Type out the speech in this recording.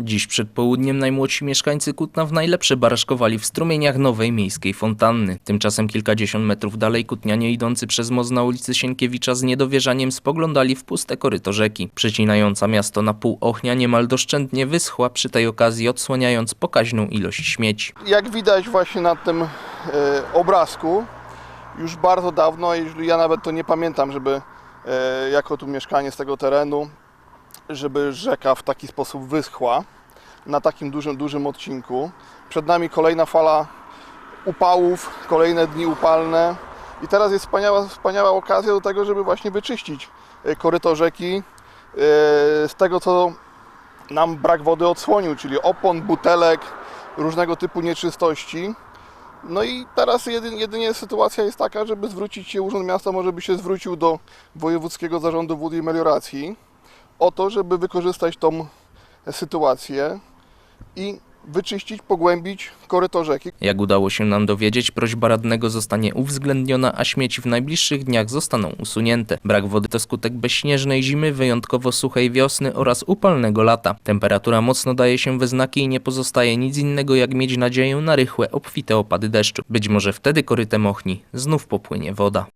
Dziś przed południem najmłodsi mieszkańcy Kutna w najlepsze baraszkowali w strumieniach nowej miejskiej fontanny. Tymczasem kilkadziesiąt metrów dalej kutnianie idący przez most na ulicy Sienkiewicza z niedowierzaniem spoglądali w puste koryto rzeki. Przecinająca miasto na pół ochnia niemal doszczętnie wyschła przy tej okazji odsłaniając pokaźną ilość śmieci. Jak widać właśnie na tym e, obrazku, już bardzo dawno, ja nawet to nie pamiętam, żeby e, jako tu mieszkanie z tego terenu, żeby rzeka w taki sposób wyschła na takim dużym, dużym odcinku. Przed nami kolejna fala upałów, kolejne dni upalne i teraz jest wspaniała, wspaniała okazja do tego, żeby właśnie wyczyścić e, koryto rzeki e, z tego, co nam brak wody odsłonił, czyli opon, butelek, różnego typu nieczystości. No i teraz jedynie, sytuacja jest taka, żeby zwrócić się, Urząd Miasta może by się zwrócił do Wojewódzkiego Zarządu Wód i Melioracji o to, żeby wykorzystać tą sytuację i wyczyścić, pogłębić koryto rzeki. Jak udało się nam dowiedzieć, prośba radnego zostanie uwzględniona, a śmieci w najbliższych dniach zostaną usunięte. Brak wody to skutek bezśnieżnej zimy, wyjątkowo suchej wiosny oraz upalnego lata. Temperatura mocno daje się we znaki i nie pozostaje nic innego jak mieć nadzieję na rychłe, obfite opady deszczu. Być może wtedy korytem ochni znów popłynie woda.